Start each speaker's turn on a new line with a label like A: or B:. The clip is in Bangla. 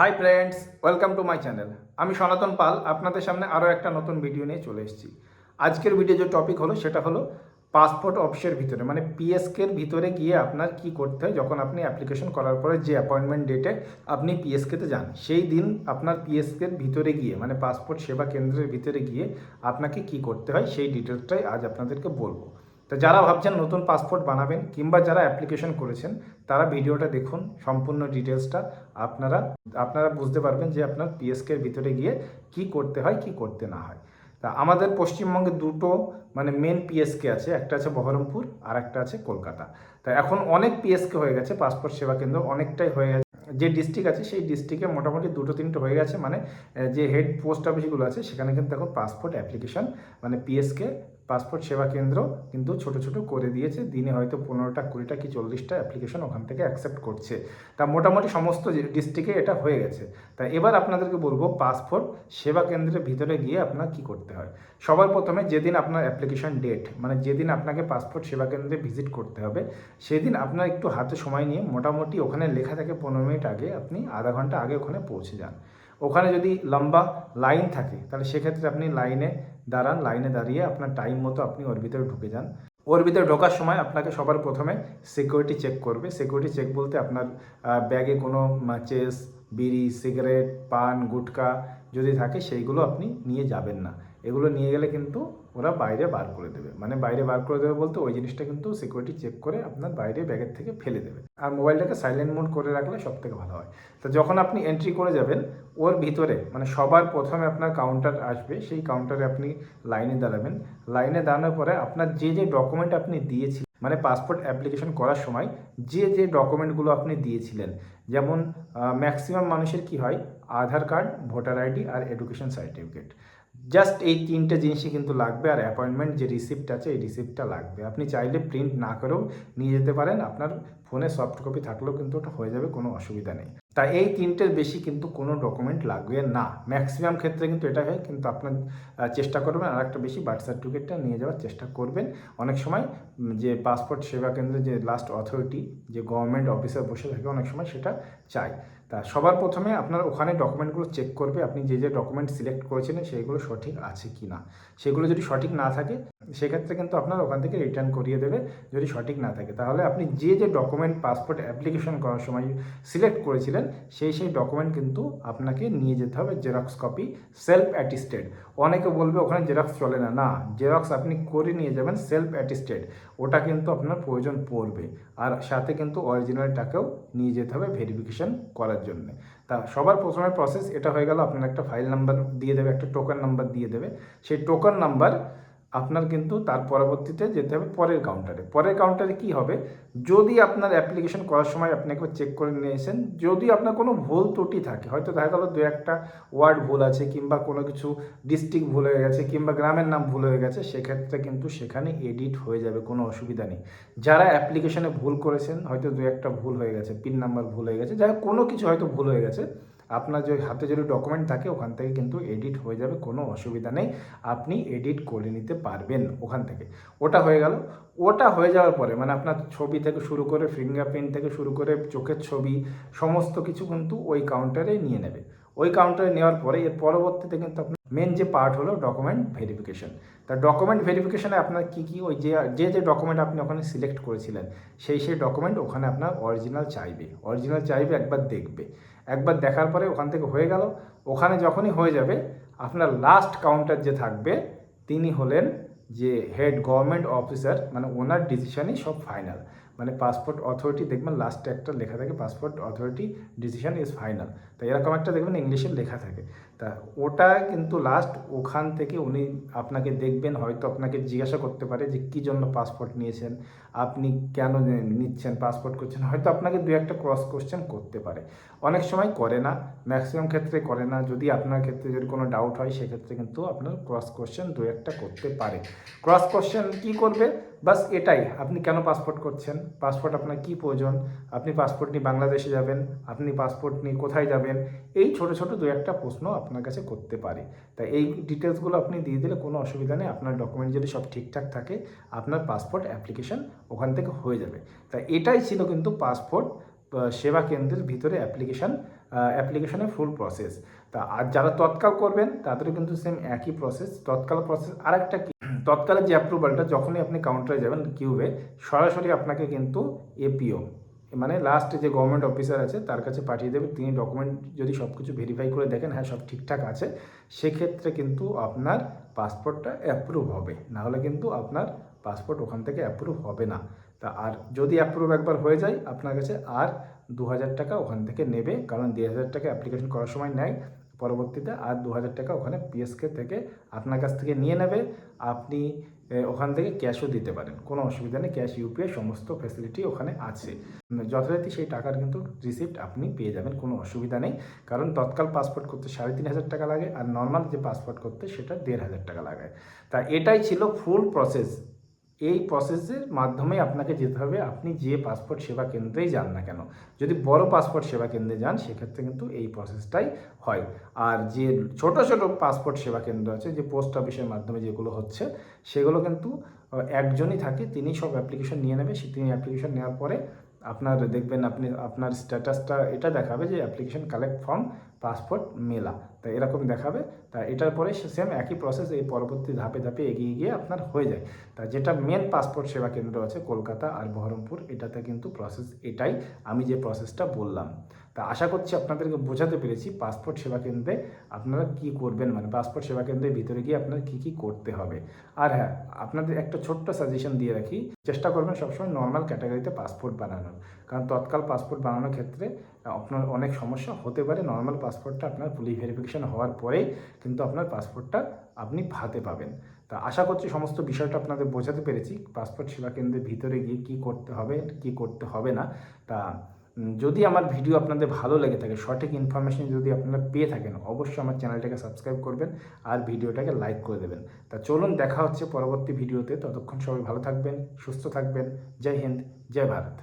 A: Hi friends welcome to my channel আমি সনাতন পাল, আপনাদের সামনে আরও একটা নতুন ভিডিও নিয়ে চলে এসেছি। আজকের ভিডিও যে টপিক হলো, সেটা হলো পাসপোর্ট অফিসের ভিতরে মানে পিএসকের ভিতরে গিয়ে আপনার কি করতে হয় যখন আপনি অ্যাপ্লিকেশন করার পরে যে অ্যাপয়েন্টমেন্ট ডেটে আপনি পিএসকেতে যান, সেই দিন আপনার পিএসকের ভিতরে গিয়ে মানে পাসপোর্ট সেবা কেন্দ্রের ভিতরে গিয়ে আপনাকে কি করতে হয়, সেই ডিটেলসটাই আজ আপনাদেরকে বলব। তো যারা ভাবছেন নতুন পাসপোর্ট বানাবেন কিংবা যারা অ্যাপ্লিকেশন করেছেন, তারা ভিডিওটা দেখুন, সম্পূর্ণ ডিটেলসটা আপনারা আপনারা বুঝতে পারবেন যে আপনার পিএসকের ভিতরে গিয়ে কি করতে হয়, কি করতে না হয়। তা আমাদের পশ্চিমবঙ্গে দুটো মানে মেন পিএসকে আছে, একটা আছে বহরমপুর, আর একটা আছে কলকাতা। তা এখন অনেক পিএসকে হয়ে গেছে পাসপোর্ট সেবা কেন্দ্র অনেকটাই হয়ে গেছে। যে ডিস্ট্রিক্ট আছে, সেই ডিস্ট্রিক্টে মোটামুটি দুটো, তিনটে হয়ে গেছে। মানে যে হেড পোস্ট অফিসগুলো আছে, সেখানে কিন্তু এখন পাসপোর্ট অ্যাপ্লিকেশন মানে পিএসকে পাসপোর্ট সেবা কেন্দ্র কিন্তু ছোট ছোট করে দিয়েছে। দিনে হয়তো পনেরোটা, কুড়িটা কি চল্লিশটা অ্যাপ্লিকেশন ওখান থেকে অ্যাকসেপ্ট করছে। তা মোটামুটি সমস্ত ডিস্ট্রিক্টে এটা হয়ে গেছে। তা এবার আপনাদেরকে বলব পাসপোর্ট সেবা কেন্দ্রের ভিতরে গিয়ে আপনার কি করতে হয়? সবার প্রথমে যেদিন আপনার অ্যাপ্লিকেশন ডেট মানে যেদিন আপনাকে পাসপোর্ট সেবা কেন্দ্রে ভিজিট করতে হবে, সেদিন আপনার একটু হাতে সময় নিয়ে মোটামুটি ওখানে লেখা থাকে পনেরো মিনিট আগে আপনি আধা ঘণ্টা আগে ওখানে পৌঁছে যান। ওখানে যদি লম্বা লাইন থাকে, তাহলে সেক্ষেত্রে আপনি লাইনে দাঁড়ান, লাইনে দাঁড়িয়ে আপনার টাইম মতো আপনি ওর ভিতরে ঢুকে যান। ওর ভিতরে ঢোকার সময় আপনাকে সবার প্রথমে সিকিউরিটি চেক করবে। সিকিউরিটি চেক বলতে আপনার ব্যাগে কোনো মাচেস বিড়ি সিগারেট পান, গুটকা যদি থাকে, সেইগুলো আপনি নিয়ে যাবেন না। এগুলো নিয়ে গেলে কিন্তু ওরা বাইরে বার করে দেবে। মানে বাইরে বার করে দেবে বলতে ওই জিনিসটা কিন্তু সিকিউরিটি চেক করে আপনার বাইরে ব্যাগের থেকে ফেলে দেবে। আর মোবাইলটাকে সাইলেন্ট মোড করে রাখলে সব থেকে ভালো হয়। তো যখন আপনি এন্ট্রি করে যাবেন, ওর ভিতরে মানে সবার প্রথমে আপনার কাউন্টার আসবে, সেই কাউন্টারে আপনি লাইনে দাঁড়াবেন। লাইনে দাঁড়ানোর পরে আপনার যে যে ডকুমেন্ট আপনি দিয়েছিলেন মানে পাসপোর্ট অ্যাপ্লিকেশন করার সময় যে যে ডকুমেন্টগুলো আপনি দিয়েছিলেন, যেমন ম্যাক্সিমাম মানুষের কি হয়? আধার কার্ড ভোটার আইডি আর এডুকেশন সার্টিফিকেট জাস্ট এই তিনটে জিনিসই কিন্তু লাগবে আর অ্যাপয়েন্টমেন্ট যে রিসিপ্ট আছে, এই রিসিপ্টটা লাগবে। আপনি চাইলে প্রিন্ট না করেও নিয়ে যেতে পারেন। আপনার ফোনে সফট কপি থাকলেও কিন্তু ওটা হয়ে যাবে, কোনো অসুবিধা নেই। তাই এই তিনটের বেশি কিন্তু কোনো ডকুমেন্ট লাগবে না। ম্যাক্সিমাম ক্ষেত্রে কিন্তু এটা হয়, কিন্তু আপনার চেষ্টা করবেন আর একটা বেশি বার্থ সার্টিফিকেটটা নিয়ে যাওয়ার চেষ্টা করবেন। অনেক সময় যে পাসপোর্ট সেবা কেন্দ্রে যে লাস্ট অথরিটি যে গভর্নমেন্ট অফিসার বসে থাকে, অনেক সময় সেটা চাই তা সবার প্রথমে আপনার ওখানে ডকুমেন্টগুলো চেক করবে, আপনি যে যে ডকুমেন্ট সিলেক্ট করেছিলেন, সেইগুলো সঠিক আছে কি না সেগুলো যদি সঠিক না থাকে, সেক্ষেত্রে কিন্তু আপনার ওখান থেকে রিটার্ন করিয়ে দেবে, যদি সঠিক না থাকে। তাহলে আপনি যে যে ডকুমেন্ট পাসপোর্ট অ্যাপ্লিকেশন করার সময় সিলেক্ট করেছিলেন সেই সেই ডকুমেন্ট কিন্তু আপনাকে নিয়ে যেতে হবে জেরক্স কপি সেলফ অ্যাটিস্টেড অনেকে বলবে ওখানে জেরক্স চলে না। না জেরক্স আপনি করে নিয়ে যাবেন সেলফ অ্যাটিস্টেড ওটা কিন্তু আপনার প্রয়োজন পড়বে। আর সাথে কিন্তু অরিজিনালটাকেও নিয়ে যেতে হবে ভেরিফিকেশন করার জন্য। তা সবার প্রথমে প্রসেস এটা হয়ে গেল, আপনার একটা ফাইল নাম্বার দিয়ে দেবে, একটা টোকেন নাম্বার দিয়ে দেবে। সেই টোকেন নাম্বার আপনার কিন্তু তার পরবর্তীতে যেতে হবে পরের কাউন্টারে পরের কাউন্টারে কি হবে? যদি আপনার অ্যাপ্লিকেশন করার সময় আপনি একবার চেক করে নিয়েছেন যদি আপনার কোনো ভুল ত্রুটি থাকে, হয়তো দেখা গেলো দু একটা ওয়ার্ড ভুল আছে কিংবা কোনো কিছু ডিস্ট্রিক্ট ভুল হয়ে গেছে কিংবা গ্রামের নাম ভুল হয়ে গেছে, সেক্ষেত্রে কিন্তু সেখানে এডিট হয়ে যাবে, কোনো অসুবিধা নেই। যারা অ্যাপ্লিকেশনে ভুল করেছেন, হয়তো দু একটা ভুল হয়ে গেছে পিন নাম্বার ভুল হয়ে গেছে, যাই কোনো কিছু হয়তো ভুল হয়ে গেছে আপনার যে হাতে যদি ডকুমেন্ট থাকে, ওখান থেকে কিন্তু এডিট হয়ে যাবে, কোনো অসুবিধা নেই। আপনি এডিট করে নিতে পারবেন ওখান থেকে। ওটা হয়ে গেল। ওটা হয়ে যাওয়ার পরে মানে আপনার ছবি থেকে শুরু করে ফিঙ্গারপ্রিন্ট থেকে শুরু করে চোখের ছবি, সমস্ত কিছু কিন্তু ওই কাউন্টারে নিয়ে নেবে। ওই কাউন্টারে নেওয়ার পরে এর পরবর্তীতে কিন্তু আপনার মেন যে পার্ট হলো ডকুমেন্ট ভেরিফিকেশন তা ডকুমেন্ট ভেরিফিকেশানে আপনার কী কী ওই যে যে যে ডকুমেন্ট আপনি ওখানে সিলেক্ট করেছিলেন, সেই সেই ডকুমেন্ট ওখানে আপনার অরিজিনাল চাইবে। অরিজিনাল চাইবে, একবার দেখবে। একবার দেখার পরে ওখান থেকে হয়ে গেল। ওখানে যখনই হয়ে যাবে, আপনার লাস্ট কাউন্টার যে থাকবে, তিনি হলেন যে হেড গভর্নমেন্ট অফিসার মানে ওনার ডিসিশনই সব ফাইনাল মানে পাসপোর্ট অথরিটি দেখবেন লাস্টে একটা লেখা থাকে passport authority decision is final তো এরকম একটা দেখবেন ইংলিশে লেখা থাকে। তা ওটা কিন্তু লাস্ট ওখান থেকে উনি আপনাকে দেখবেন, হয়তো আপনাকে জিজ্ঞাসা করতে পারে যে কী জন্য পাসপোর্ট নিয়েছেন, আপনি কেন নিচ্ছেন পাসপোর্ট করছেন, হয়তো আপনাকে দু একটা ক্রস কোশ্চেন করতে পারে। অনেক সময় করে না ম্যাক্সিমাম ক্ষেত্রে করে না, যদি আপনার ক্ষেত্রে যদি কোনো ডাউট হয়, সেক্ষেত্রে কিন্তু আপনার ক্রস কোশ্চেন দু একটা করতে পারে। ক্রস কোশ্চেন কি করবে? বাস এটাই, আপনি কেন পাসপোর্ট করছেন? পাসপোর্ট আপনার কি প্রয়োজন? আপনি পাসপোর্ট নিয়ে বাংলাদেশে যাবেন, আপনি পাসপোর্ট নিয়ে কোথায় যাবেন? এই ছোট ছোট দু একটা প্রশ্ন আপনার কাছে করতে পারে। তাই এই ডিটেলসগুলো আপনি দিয়ে দিলে কোনো অসুবিধা নেই, আপনার ডকুমেন্ট যদি সব ঠিকঠাক থাকে, আপনার পাসপোর্ট অ্যাপ্লিকেশন ওখান থেকে হয়ে যাবে। তাই এটাই ছিল কিন্তু পাসপোর্ট সেবা কেন্দ্রের ভিতরে অ্যাপ্লিকেশন অ্যাপ্লিকেশনের ফুল প্রসেস তা আর যারা তৎকাল করবেন, তাদেরও কিন্তু সেম একই প্রসেস তৎকাল প্রসেস আরেকটা কি তৎকালের যে অ্যাপ্রুভালটা যখনই আপনি কাউন্টারে যাবেন কিউবে সরাসরি আপনাকে কিন্তু এপিও মানে লাস্ট যে গভর্নমেন্ট অফিসার আছে, তার কাছে পাঠিয়ে দেবে। তিনি ডকুমেন্ট যদি সব কিছু ভেরিফাই করে দেখেন হ্যাঁ সব ঠিকঠাক আছে, সেক্ষেত্রে কিন্তু আপনার পাসপোর্টটা অ্যাপ্রুভ হবে। নাহলে কিন্তু আপনার পাসপোর্ট ওখান থেকে অ্যাপ্রুভ হবে না। তা আর যদি অ্যাপ্রুভ একবার হয়ে যায়, আপনার কাছে আর দু হাজার টাকা ওখান থেকে নেবে, কারণ দেড় হাজার টাকা অ্যাপ্লিকেশন করার সময় নেয়। পরবর্তীতে আর দু হাজার টাকা ওখানে পিএসকে থেকে আপনার কাছ থেকে নিয়ে নেবে। আপনি ওখান থেকে ক্যাশও দিতে পারেন। কোনো অসুবিধা নেই ক্যাশ ইউপিআই সমস্ত ফ্যাসিলিটি ওখানে আছে। যথারীতি সেই টাকার কিন্তু রিসিপ্ট আপনি পেয়ে যাবেন, কোনো অসুবিধা নেই। কারণ তৎকাল পাসপোর্ট করতে সাড়ে তিন হাজার টাকা লাগে আর নর্মাল যে পাসপোর্ট করতে সেটা দেড় হাজার টাকা লাগে তা এটাই ছিল ফুল প্রসেস এই প্রসেসের মাধ্যমে আপনাকে যেতে হবে। আপনি যে পাসপোর্ট সেবা কেন্দ্রেই যান না কেন। যদি বড় পাসপোর্ট সেবা কেন্দ্রে যান, সেক্ষেত্রে কিন্তু এই প্রসেসটাই হয়। আর যে ছোট ছোট পাসপোর্ট সেবা কেন্দ্র আছে, যে পোস্ট অফিসের মাধ্যমে যেগুলো হচ্ছে, সেগুলো কিন্তু একজনই থাকে, তিনি সব অ্যাপ্লিকেশন নিয়ে নেবে। সে- তিনি অ্যাপ্লিকেশন নেওয়ার পরে আপনার দেখবেন আপনি, আপনার স্ট্যাটাসটা এটা দেখাবে যে অ্যাপ্লিকেশন কালেক্ট ফর্ম পাসপোর্ট মেলা। তা এরকম দেখাবে। তা এটার পরে সেম একই প্রসেস এই পরবর্তী ধাপে ধাপে এগিয়ে গিয়ে আপনার হয়ে যায়। তা যেটা মেন পাসপোর্ট সেবা কেন্দ্র আছে কলকাতা আর বহরমপুর, এটাতে কিন্তু প্রসেস এটাই আমি যে প্রসেসটা বললাম। তা আশা করছি আপনাদেরকে বোঝাতে পেরেছি পাসপোর্ট সেবা কেন্দ্রে আপনারা কি করবেন মানে পাসপোর্ট সেবা কেন্দ্রের ভিতরে গিয়ে আপনার কি কি করতে হবে। আর হ্যাঁ আপনাদের একটা ছোট্ট সাজেশন দিয়ে রাখি, চেষ্টা করবেন সবসময় নর্মাল ক্যাটাগরিতে পাসপোর্ট বানানোর। কারণ তৎকাল পাসপোর্ট বানানোর ক্ষেত্রে আপনার অনেক সমস্যা হতে পারে নর্মাল পাসপোর্টটা আপনার পুলিশ ভেরিফিকেশন হওয়ার পরেই কিন্তু আপনার পাসপোর্টটা আপনি হাতে পাবেন। তা আশা করছি সমস্ত বিষয়টা আপনাদের বোঝাতে পেরেছি। পাসপোর্ট সেবা কেন্দ্রের ভিতরে গিয়ে কী করতে হবে, কী করতে হবে না। তা যদি আমার ভিডিও আপনাদের ভালো লেগে থাকে, সঠিক ইনফরমেশন যদি আপনারা পেয়ে থাকেন, অবশ্যই আমার চ্যানেলটাকে সাবস্ক্রাইব করবেন আর ভিডিওটাকে লাইক করে দেবেন। তা চলুন, দেখা হচ্ছে পরবর্তী ভিডিওতে ততক্ষণ সবাই ভালো থাকবেন, সুস্থ থাকবেন। জয় হিন্দ, জয় ভারত।